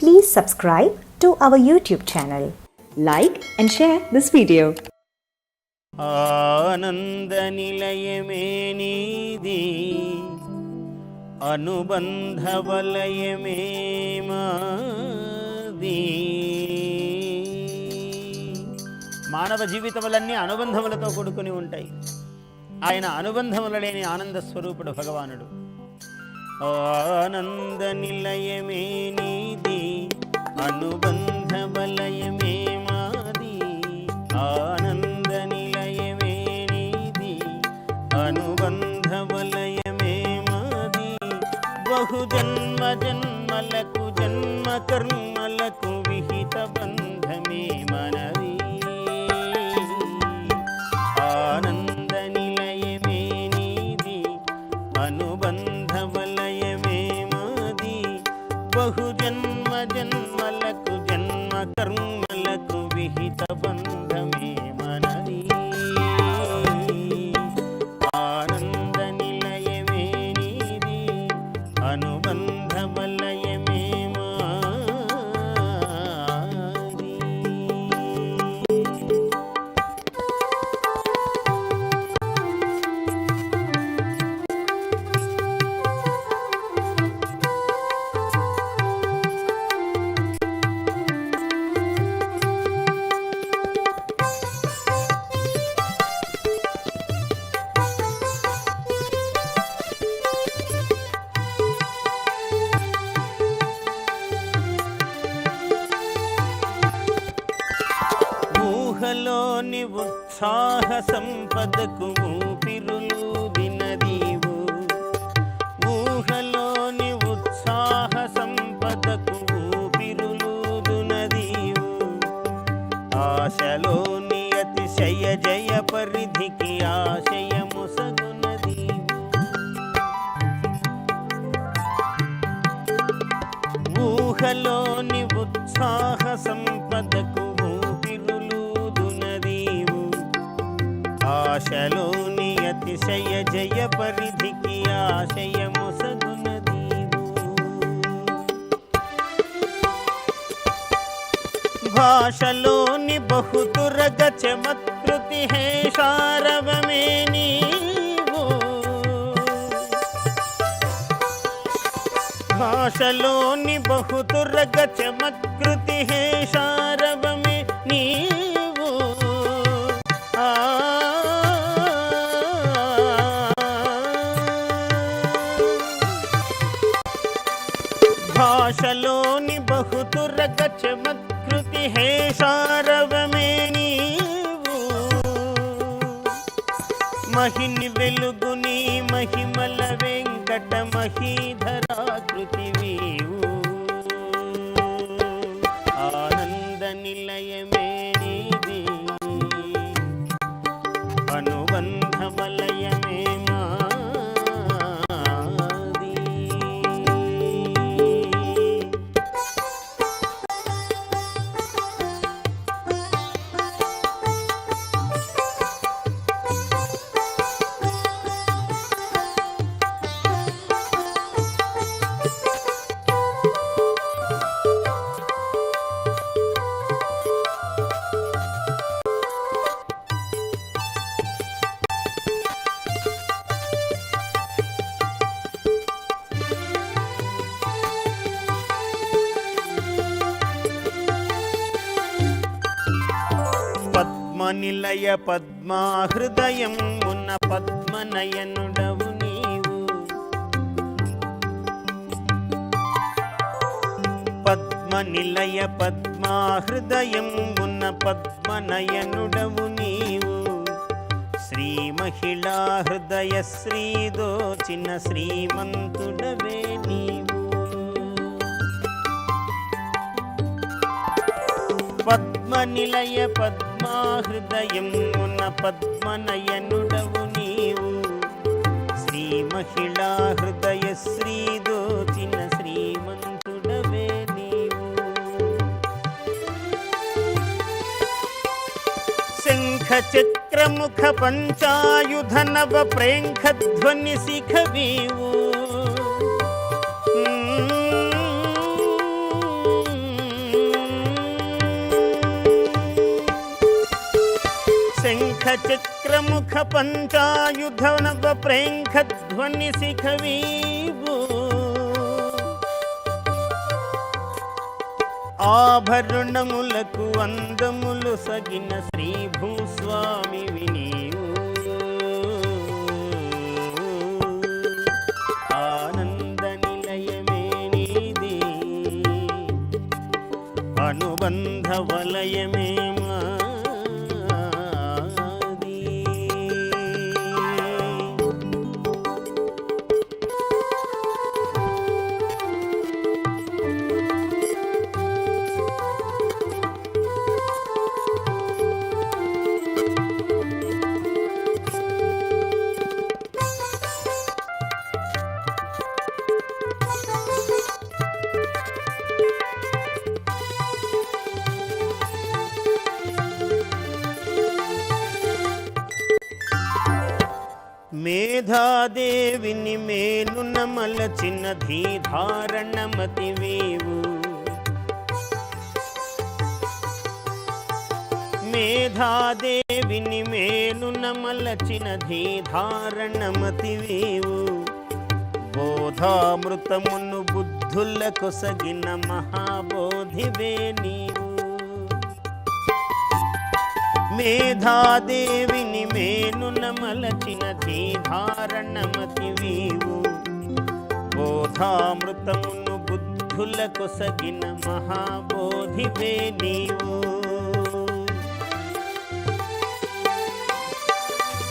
Please subscribe to our YouTube channel. Like and share this video. ఆనంద నిలయమే నీది అనుబంధ వలయమే మాది మానవ జీవితములన్నీ అనుబంధములతో కూడుకుని ఉంటాయి ఆయన అనుబంధముల లేని ఆనంద స్వరూపుడు భగవానుడు ఆనంద నిలయమే నీది అనుబంధ ఉత్సాహ సంపదకు ఊపిరులు ఊహలోని ఉత్సాహ సంపదకు ఊపిరులు దునదీవు. ఆశలోని అతిశయ జయ పరిధికి ఆశయము సగునదీవు ఊహలోని అతిశయ జయ పరిధికి ఆశయము సగునదీవు భాషలోని బహుతురగ చమత్కృతి హే శారవమే నీవు. భాషలోని బహుతురగ చమత్కృతి హే శారవమే నీవు. బహుతురగ చమత్కృతి హే శారవమే నీవు మహిని వెలుగుని మహిమల వెంకట మహీధరాకృతి పద్మనిలయ పద్మాహృదయం ఉన్న పద్మనయనుడవు నీవు. పద్మ నిలయ పద్మాహృదయం ఉన్న పద్మనయనుడవు నీవు. శ్రీ మహిళా హృదయ శ్రీదోచిన శ్రీమంతుడవే నీవు. పద్మనిలయ మా ఉన్న పద్మనయనుడవు నీవు. శ్రీ మహిళా హృదయ శ్రీదోచిన శ్రీమంతుడవే నీవు. శంఖ చక్రముఖ పంచాయుధ నవ ప్రేంఖధ్వని శిఖవీవు చక్రముఖ పంచాయుధ నవ ప్రేంఖధ్వని శిఖవీవు ఆభరణములకు అందములు సగిన శ్రీ భూస్వామి వినీవు. ఆనంద నిలయమే నీది. అనుబంధ వలయమే మా మేధాదేవిని మేలున మలచిన ధీధారణమతి వేవు. మేధాదేవిని మేలున మలచిన ధీధారణమతి వేవు. బోధామృతమును బుద్ధులకు సగిన మహాబోధివే నీవు. మేధాదేవిని మేనున మలచిన తీధారణమతి వీవు. బోధామృతమును బుద్ధులకు సగిన మహాబోధివే నీవు.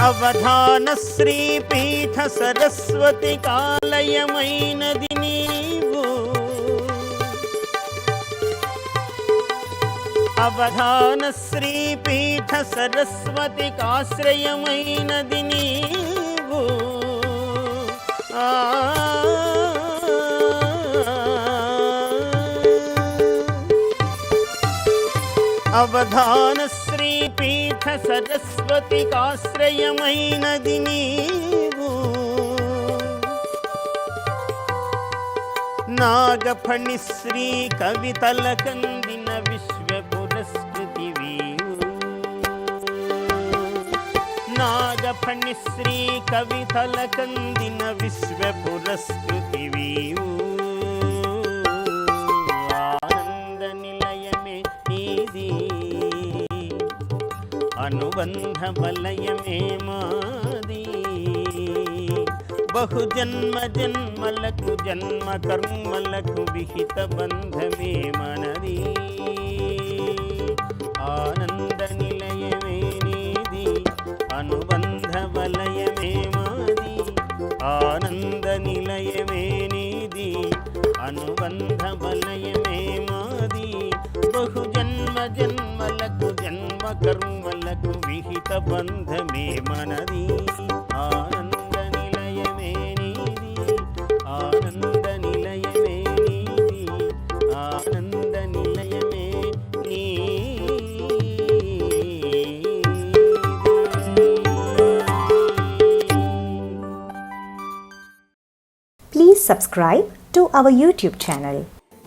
అవధాన శ్రీపీఠ సరస్వతి కాలయమైనది అవధాన శ్రీపీఠ సరస్వతి కాశ్రయమైనది నీవు ఆ. అవధాన శ్రీపీఠ సరస్వతి నీవు నాగఫణి శ్రీ కవితల కంద నాగఫణి శ్రీ కవితల కందిన విశ్వ పురస్కృతి ఆనంద నిలయమే నీది. అనుబంధ వలయమే మాది. బహు జన్మ జన్మలకు జన్మ కర్మలకు విహిత బంధమే మనది. ఆనందని అనుబంధ వలయమే మాది బహు జన్మ జన్మలకు జన్మ కర్మలకు విహిత బంధమే మనది ఆనంద నిలయమే నీది ఆనంద నిలయమే నీది ఆనంద నిలయమే నీది Please subscribe to our YouTube channel.